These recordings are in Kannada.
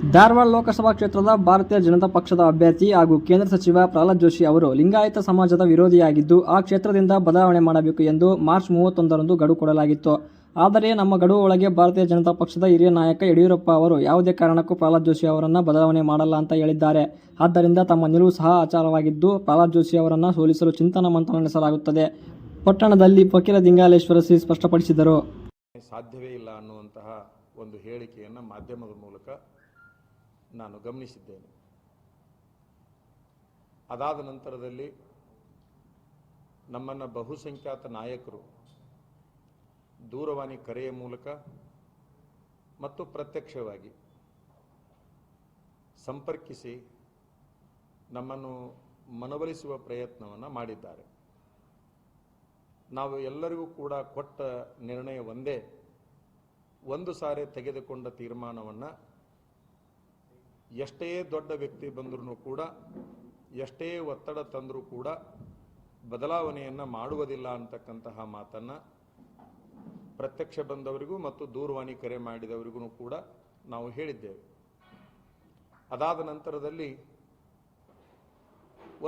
ಧಾರವಾಡ ಲೋಕಸಭಾ ಕ್ಷೇತ್ರದ ಭಾರತೀಯ ಜನತಾ ಪಕ್ಷದ ಅಭ್ಯರ್ಥಿ ಹಾಗೂ ಕೇಂದ್ರ ಸಚಿವ ಪ್ರಹ್ಲಾದ್ ಜೋಶಿ ಅವರು ಲಿಂಗಾಯತ ಸಮಾಜದ ವಿರೋಧಿಯಾಗಿದ್ದು, ಆ ಕ್ಷೇತ್ರದಿಂದ ಬದಲಾವಣೆ ಮಾಡಬೇಕು ಎಂದು ಮಾರ್ಚ್ ಮೂವತ್ತೊಂದರಂದು ಗಡು ಕೊಡಲಾಗಿತ್ತು. ಆದರೆ ನಮ್ಮ ಗಡುವು ಒಳಗೆ ಭಾರತೀಯ ಜನತಾ ಪಕ್ಷದ ಹಿರಿಯ ನಾಯಕ ಯಡಿಯೂರಪ್ಪ ಅವರು ಯಾವುದೇ ಕಾರಣಕ್ಕೂ ಪ್ರಹ್ಲಾದ್ ಜೋಶಿ ಅವರನ್ನು ಬದಲಾವಣೆ ಮಾಡಲ್ಲ ಅಂತ ಹೇಳಿದ್ದಾರೆ. ಆದ್ದರಿಂದ ತಮ್ಮ ನಿಲುವು ಸಹ ಆಚಾರವಾಗಿದ್ದು ಪ್ರಹ್ಲಾದ್ ಜೋಶಿ ಅವರನ್ನು ಸೋಲಿಸಲು ಚಿಂತನ ಮಂಥನ ನಡೆಸಲಾಗುತ್ತದೆ. ಪಟ್ಟಣದಲ್ಲಿ ಫಕೀರ ದಿಂಗಾಲೇಶ್ವರ ಸಿ ಸ್ಪಷ್ಟಪಡಿಸಿದರು. ಸಾಧ್ಯವೇ ಇಲ್ಲ ಅನ್ನುವಂತಹ ಒಂದು ಹೇಳಿಕೆಯನ್ನು ಮಾಧ್ಯಮದ ಮೂಲಕ ನಾನು ಗಮನಿಸಿದ್ದೇನೆ. ಅದಾದ ನಂತರದಲ್ಲಿ ನಮ್ಮನ್ನು ಬಹುಸಂಖ್ಯಾತ ನಾಯಕರು ದೂರವಾಣಿ ಕರೆಯ ಮೂಲಕ ಮತ್ತು ಪ್ರತ್ಯಕ್ಷವಾಗಿ ಸಂಪರ್ಕಿಸಿ ನಮ್ಮನ್ನು ಮನವೊಲಿಸುವ ಪ್ರಯತ್ನವನ್ನು ಮಾಡಿದ್ದಾರೆ. ನಾವು ಎಲ್ಲರಿಗೂ ಕೂಡ ಕೊಟ್ಟ ನಿರ್ಣಯ ಒಂದೇ, ಒಂದು ಸಾರಿ ತೆಗೆದುಕೊಂಡ ತೀರ್ಮಾನವನ್ನು ಎಷ್ಟೇ ದೊಡ್ಡ ವ್ಯಕ್ತಿ ಬಂದರೂ ಕೂಡ, ಎಷ್ಟೇ ಒತ್ತಡ ತಂದರೂ ಕೂಡ ಬದಲಾವಣೆಯನ್ನು ಮಾಡುವುದಿಲ್ಲ ಅಂತಕ್ಕಂತಹ ಮಾತನ್ನು ಪ್ರತ್ಯಕ್ಷ ಬಂದವರಿಗೂ ಮತ್ತು ದೂರವಾಣಿ ಕರೆ ಮಾಡಿದವರಿಗೂ ಕೂಡ ನಾವು ಹೇಳಿದ್ದೇವೆ. ಅದಾದ ನಂತರದಲ್ಲಿ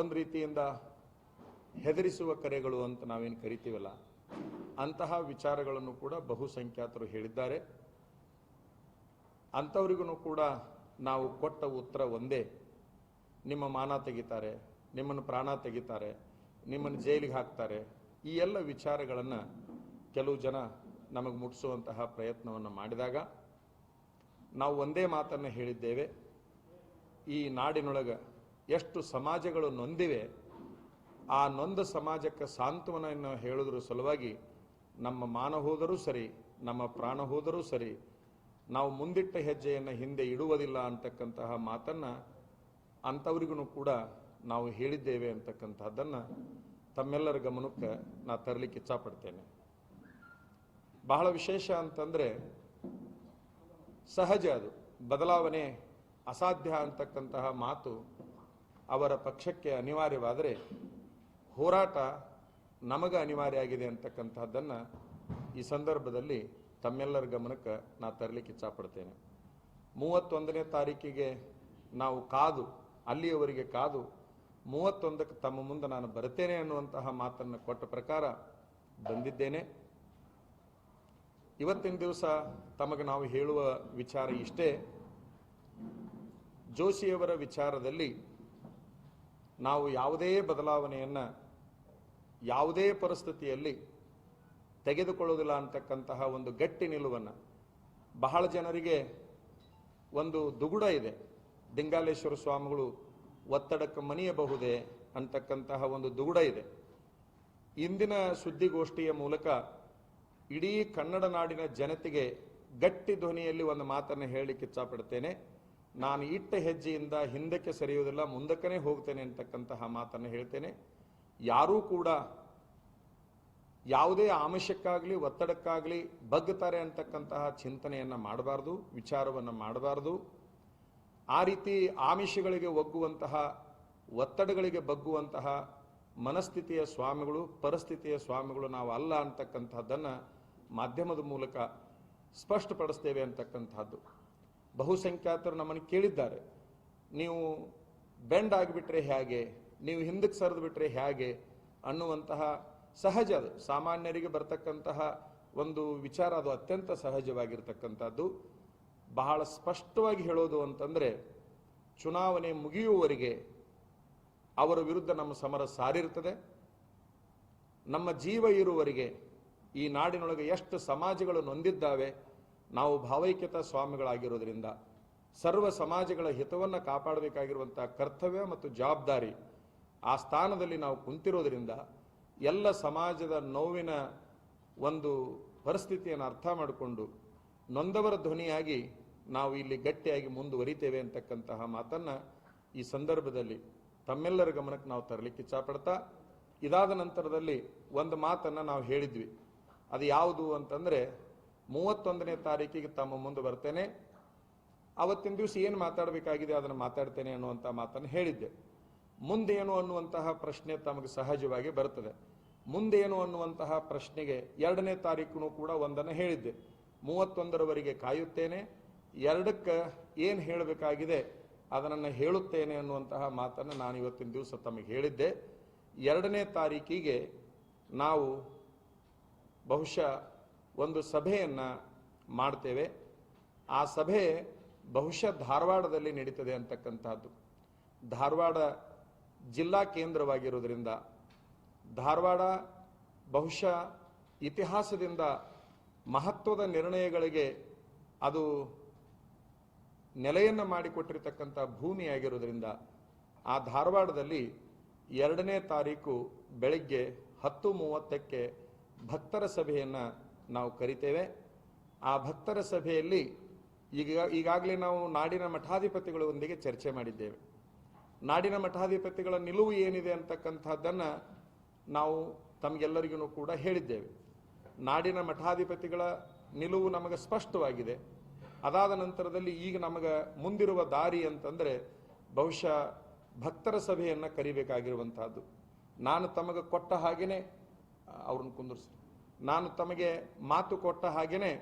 ಒಂದು ರೀತಿಯಿಂದ ಹೆದರಿಸುವ ಕರೆಗಳು ಅಂತ ನಾವೇನು ಕರಿತೀವಲ್ಲ, ಅಂತಹ ವಿಚಾರಗಳನ್ನು ಕೂಡ ಬಹುಸಂಖ್ಯಾತರು ಹೇಳಿದ್ದಾರೆ. ಅಂಥವರಿಗೂ ಕೂಡ ನಾವು ಕೊಟ್ಟ ಉತ್ತರ ಒಂದೇ. ನಿಮ್ಮ ಮಾನ ತೆಗಿತಾರೆ, ನಿಮ್ಮನ್ನು ಪ್ರಾಣ ತೆಗಿತಾರೆ, ನಿಮ್ಮನ್ನು ಜೈಲಿಗೆ ಹಾಕ್ತಾರೆ. ಈ ಎಲ್ಲ ವಿಚಾರಗಳನ್ನು ಕೆಲವು ಜನ ನಮಗೆ ಮುಟ್ಟಿಸುವಂತಹ ಪ್ರಯತ್ನವನ್ನು ಮಾಡಿದಾಗ ನಾವು ಒಂದೇ ಮಾತನ್ನು ಹೇಳಿದ್ದೇವೆ. ಈ ನಾಡಿನೊಳಗೆ ಎಷ್ಟು ಸಮಾಜಗಳು ನೊಂದಿವೆ, ಆ ನೊಂದ ಸಮಾಜಕ್ಕೆ ಸಾಂತ್ವನವನ್ನು ಹೇಳಿದ್ರ ಸಲುವಾಗಿ ನಮ್ಮ ಮಾನ ಹೋದರೂ ಸರಿ, ನಮ್ಮ ಪ್ರಾಣ ಹೋದರೂ ಸರಿ ನಾವು ಮುಂದಿಟ್ಟ ಹೆಜ್ಜೆಯನ್ನು ಹಿಂದೆ ಇಡುವುದಿಲ್ಲ ಅಂತಕ್ಕಂತಹ ಮಾತನ್ನು ಅಂಥವ್ರಿಗೂ ಕೂಡ ನಾವು ಹೇಳಿದ್ದೇವೆ ಅಂತಕ್ಕಂತಹದ್ದನ್ನು ತಮ್ಮೆಲ್ಲರ ಗಮನಕ್ಕೆ ನಾ ತರಲಿಕ್ಕೆ ಇಚ್ಛಪಡ್ತೇನೆ. ಬಹಳ ವಿಶೇಷ ಅಂತಂದರೆ ಸಹಜ ಅದು. ಬದಲಾವಣೆ ಅಸಾಧ್ಯ ಅಂತಕ್ಕಂತಹ ಮಾತು ಅವರ ಪಕ್ಷಕ್ಕೆ ಅನಿವಾರ್ಯವಾದರೆ ಹೋರಾಟ ನಮಗೆ ಅನಿವಾರ್ಯ ಆಗಿದೆ ಅಂತಕ್ಕಂತಹದ್ದನ್ನು ಈ ಸಂದರ್ಭದಲ್ಲಿ ತಮ್ಮೆಲ್ಲರ ಗಮನಕ್ಕೆ ನಾ ತರಲಿಕ್ಕೆ ಇಚ್ಛಪಡ್ತೇನೆ ಮೂವತ್ತೊಂದನೇ ತಾರೀಕಿಗೆ ನಾವು ಕಾದು, ಅಲ್ಲಿಯವರಿಗೆ ಕಾದು, ಮೂವತ್ತೊಂದಕ್ಕೆ ತಮ್ಮ ಮುಂದೆ ನಾನು ಬರ್ತೇನೆ ಅನ್ನುವಂತಹ ಮಾತನ್ನು ಕೊಟ್ಟ ಪ್ರಕಾರ ಬಂದಿದ್ದೇನೆ. ಇವತ್ತಿನ ದಿವಸ ತಮಗೆ ನಾವು ಹೇಳುವ ವಿಚಾರ ಇಷ್ಟೇ. ಜೋಶಿಯವರ ವಿಚಾರದಲ್ಲಿ ನಾವು ಯಾವುದೇ ಬದಲಾವಣೆಯನ್ನು ಯಾವುದೇ ಪರಿಸ್ಥಿತಿಯಲ್ಲಿ ತೆಗೆದುಕೊಳ್ಳುವುದಿಲ್ಲ ಅಂತಕ್ಕಂತಹ ಒಂದು ಗಟ್ಟಿ ನಿಲುವನ್ನು. ಬಹಳ ಜನರಿಗೆ ಒಂದು ದುಗುಡ ಇದೆ. ದಿಂಗಾಲೇಶ್ವರ ಸ್ವಾಮಿಗಳು ಒತ್ತಡಕ್ಕೆ ಮನಿಯಬಹುದೇ ಅಂತಕ್ಕಂತಹ ಒಂದು ದುಗುಡ ಇದೆ. ಇಂದಿನ ಸುದ್ದಿಗೋಷ್ಠಿಯ ಮೂಲಕ ಇಡೀ ಕನ್ನಡ ನಾಡಿನ ಜನತೆಗೆ ಗಟ್ಟಿ ಧ್ವನಿಯಲ್ಲಿ ಒಂದು ಮಾತನ್ನು ಹೇಳಲಿಕ್ಕೆ ಇಚ್ಛಪಡ್ತೇನೆ ನಾನು ಇಟ್ಟ ಹೆಜ್ಜೆಯಿಂದ ಹಿಂದಕ್ಕೆ ಸರಿಯುವುದಿಲ್ಲ, ಮುಂದಕ್ಕನೇ ಹೋಗ್ತೇನೆ ಅಂತಕ್ಕಂತಹ ಮಾತನ್ನು ಹೇಳ್ತೇನೆ. ಯಾರೂ ಕೂಡ ಯಾವುದೇ ಆಮಿಷಕ್ಕಾಗಲಿ, ಒತ್ತಡಕ್ಕಾಗಲಿ ಬಗ್ಗುತ್ತಾರೆ ಅಂತಕ್ಕಂತಹ ಚಿಂತನೆಯನ್ನು ಮಾಡಬಾರ್ದು, ವಿಚಾರವನ್ನು ಮಾಡಬಾರ್ದು. ಆ ರೀತಿ ಆಮಿಷಗಳಿಗೆ ಒಗ್ಗುವಂತಹ, ಒತ್ತಡಗಳಿಗೆ ಬಗ್ಗುವಂತಹ ಮನಸ್ಥಿತಿಯ ಸ್ವಾಮಿಗಳು, ಪರಿಸ್ಥಿತಿಯ ಸ್ವಾಮಿಗಳು ನಾವು ಅಲ್ಲ ಅಂತಕ್ಕಂಥದ್ದನ್ನು ಮಾಧ್ಯಮದ ಮೂಲಕ ಸ್ಪಷ್ಟಪಡಿಸ್ತೇವೆ ಅಂತಕ್ಕಂಥದ್ದು. ಬಹುಸಂಖ್ಯಾತರು ನಮ್ಮನ್ನು ಕೇಳಿದ್ದಾರೆ. ನೀವು ಬೆಂಡ್ ಆಗಿಬಿಟ್ರೆ ಹೇಗೆ? ನೀವು ಹಿಂದಕ್ಕೆ ಸರಿದು ಬಿಟ್ಟರೆ ಹೇಗೆ? ಅನ್ನುವಂತಹ ಸಹಜ ಅದು. ಸಾಮಾನ್ಯರಿಗೆ ಬರ್ತಕ್ಕಂತಹ ಒಂದು ವಿಚಾರ ಅದು ಅತ್ಯಂತ ಸಹಜವಾಗಿರ್ತಕ್ಕಂಥದ್ದು. ಬಹಳ ಸ್ಪಷ್ಟವಾಗಿ ಹೇಳೋದು ಅಂತಂದರೆ, ಚುನಾವಣೆ ಮುಗಿಯುವವರೆಗೆ ಅವರ ವಿರುದ್ಧ ನಮ್ಮ ಸಮರ ಸಾರಿರ್ತದೆ ನಮ್ಮ ಜೀವ ಇರುವವರೆಗೆ ಈ ನಾಡಿನೊಳಗೆ ಎಷ್ಟು ಸಮಾಜಗಳು ನೊಂದಿದ್ದಾವೆ, ನಾವು ಭಾವೈಕ್ಯತಾ ಸ್ವಾಮಿಗಳಾಗಿರೋದ್ರಿಂದ, ಸರ್ವ ಸಮಾಜಗಳ ಹಿತವನ್ನು ಕಾಪಾಡಬೇಕಾಗಿರುವಂಥ ಕರ್ತವ್ಯ ಮತ್ತು ಜವಾಬ್ದಾರಿ ಆ ಸ್ಥಾನದಲ್ಲಿ ನಾವು ಕುಂತಿರೋದ್ರಿಂದ ಎಲ್ಲ ಸಮಾಜದ ನೋವಿನ ಒಂದು ಪರಿಸ್ಥಿತಿಯನ್ನು ಅರ್ಥ ಮಾಡಿಕೊಂಡು ನೊಂದವರ ಧ್ವನಿಯಾಗಿ ನಾವು ಇಲ್ಲಿ ಗಟ್ಟಿಯಾಗಿ ಮುಂದುವರಿತೇವೆ ಅಂತಕ್ಕಂತಹ ಮಾತನ್ನು ಈ ಸಂದರ್ಭದಲ್ಲಿ ತಮ್ಮೆಲ್ಲರ ಗಮನಕ್ಕೆ ನಾವು ತರಲಿಕ್ಕೆ ಇಚ್ಛಪಡ್ತಾ, ಇದಾದ ನಂತರದಲ್ಲಿ ಒಂದು ಮಾತನ್ನು ನಾವು ಹೇಳಿದ್ವಿ. ಅದು ಯಾವುದು ಅಂತಂದರೆ, ಮೂವತ್ತೊಂದನೇ ತಾರೀಕಿಗೆ ತಮ್ಮ ಮುಂದೆ ಬರ್ತೇನೆ, ಅವತ್ತಿನ ದಿವಸ ಏನು ಮಾತಾಡಬೇಕಾಗಿದೆ ಅದನ್ನು ಮಾತಾಡ್ತೇನೆ ಅನ್ನುವಂಥ ಮಾತನ್ನು ಹೇಳಿದ್ದೆ. ಮುಂದೇನು ಅನ್ನುವಂತಹ ಪ್ರಶ್ನೆ ತಮಗೆ ಸಹಜವಾಗಿ ಬರ್ತದೆ. ಮುಂದೇನು ಅನ್ನುವಂತಹ ಪ್ರಶ್ನೆಗೆ ಎರಡನೇ ತಾರೀಕು ಕೂಡ ಒಂದನ್ನು ಹೇಳಿದ್ದೆ. ಮೂವತ್ತೊಂದರವರೆಗೆ ಕಾಯುತ್ತೇನೆ. ಎರಡಕ್ಕೆ ಏನು ಹೇಳಬೇಕಾಗಿದೆ ಅದನ್ನು ಹೇಳುತ್ತೇನೆ ಅನ್ನುವಂತಹ ಮಾತನ್ನು ನಾನು ಇವತ್ತಿನ ದಿವಸ ತಮಗೆ ಹೇಳಿದ್ದೆ. ಎರಡನೇ ತಾರೀಕಿಗೆ ನಾವು ಬಹುಶಃ ಒಂದು ಸಭೆಯನ್ನು ಮಾಡ್ತೇವೆ. ಆ ಸಭೆ ಬಹುಶಃ ಧಾರವಾಡದಲ್ಲಿ ನಡೀತದೆ ಅಂತಕ್ಕಂಥದ್ದು. ಧಾರವಾಡ ಜಿಲ್ಲಾ ಕೇಂದ್ರವಾಗಿರೋದ್ರಿಂದ ಧಾರವಾಡ ಬಹುಶಃ ಇತಿಹಾಸದಿಂದ ಮಹತ್ವದ ನಿರ್ಣಯಗಳಿಗೆ ಅದು ನೆಲೆಯನ್ನು ಮಾಡಿಕೊಟ್ಟಿರ್ತಕ್ಕಂಥ ಭೂಮಿಯಾಗಿರುವುದರಿಂದ ಆ ಧಾರವಾಡದಲ್ಲಿ ಎರಡನೇ ತಾರೀಕು ಬೆಳಗ್ಗೆ ಹತ್ತು ಮೂವತ್ತಕ್ಕೆ ಭಕ್ತರ ಸಭೆಯನ್ನು ನಾವು ಕರಿತೇವೆ. ಆ ಭಕ್ತರ ಸಭೆಯಲ್ಲಿ ಈಗ ಈಗಾಗಲೇ ನಾವು ನಾಡಿನ ಮಠಾಧಿಪತಿಗಳೊಂದಿಗೆ ಚರ್ಚೆ ಮಾಡಿದ್ದೇವೆ. ನಾಡಿನ ಮಠಾಧಿಪತಿಗಳ ನಿಲುವು ಏನಿದೆ ಅಂತಕ್ಕಂಥದ್ದನ್ನು ನಾವು ತಮಗೆಲ್ಲರಿಗೂ ಕೂಡ ಹೇಳಿದ್ದೇವೆ. ನಾಡಿನ ಮಠಾಧಿಪತಿಗಳ ನಿಲುವು ನಮಗೆ ಸ್ಪಷ್ಟವಾಗಿದೆ. ಅದಾದ ನಂತರದಲ್ಲಿ ಈಗ ನಮಗೆ ಮುಂದಿರುವ ದಾರಿ ಅಂತಂದರೆ ಬಹುಶಃ ಭಕ್ತರ ಸಭೆಯನ್ನು ಕರಿಬೇಕಾಗಿರುವಂತಹದ್ದು. ನಾನು ತಮಗೆ ಕೊಟ್ಟ ಹಾಗೆಯೇ ಅವ್ರನ್ನ ಕುಂದಿರ್ಸಿ ನಾನು ತಮಗೆ ಮಾತು ಕೊಟ್ಟ ಹಾಗೇನೆ,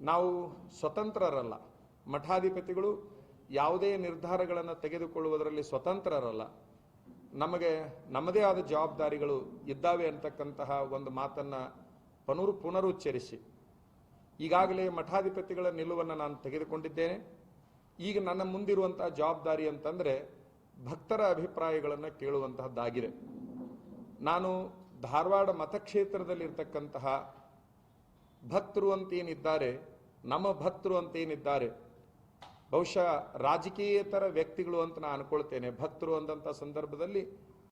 ನಾವು ಸ್ವತಂತ್ರರಲ್ಲ. ಮಠಾಧಿಪತಿಗಳು ಯಾವುದೇ ನಿರ್ಧಾರಗಳನ್ನು ತೆಗೆದುಕೊಳ್ಳುವುದರಲ್ಲಿ ಸ್ವತಂತ್ರರಲ್ಲ. ನಮಗೆ, ನಮ್ಮದೇ ಆದ ಜವಾಬ್ದಾರಿಗಳು ಇದ್ದಾವೆ ಅಂತಕ್ಕಂತಹ ಒಂದು ಮಾತನ್ನು ಪುನರು, ಪುನರುಚ್ಚರಿಸಿ. ಈಗಾಗಲೇ ಮಠಾಧಿಪತಿಗಳ ನಿಲುವನ್ನು ನಾನು ತೆಗೆದುಕೊಂಡಿದ್ದೇನೆ. ಈಗ ನನ್ನ ಮುಂದಿರುವಂತಹ ಜವಾಬ್ದಾರಿ ಅಂತಂದರೆ ಭಕ್ತರ ಅಭಿಪ್ರಾಯಗಳನ್ನು ಕೇಳುವಂತಹದ್ದಾಗಿದೆ. ನಾನು ಧಾರವಾಡ ಮತಕ್ಷೇತ್ರದಲ್ಲಿರ್ತಕ್ಕಂತಹ ಭಕ್ತರು ಅಂತೇನಿದ್ದಾರೆ ನಮ್ಮ ಭಕ್ತರು ಅಂತೇನಿದ್ದಾರೆ ಬಹುಶಃ ರಾಜಕೀಯೇತರ ವ್ಯಕ್ತಿಗಳು ಅಂತ ನಾನು ಅನ್ಕೊಳ್ತೇನೆ. ಭಕ್ತರು ಅಂದಂಥ ಸಂದರ್ಭದಲ್ಲಿ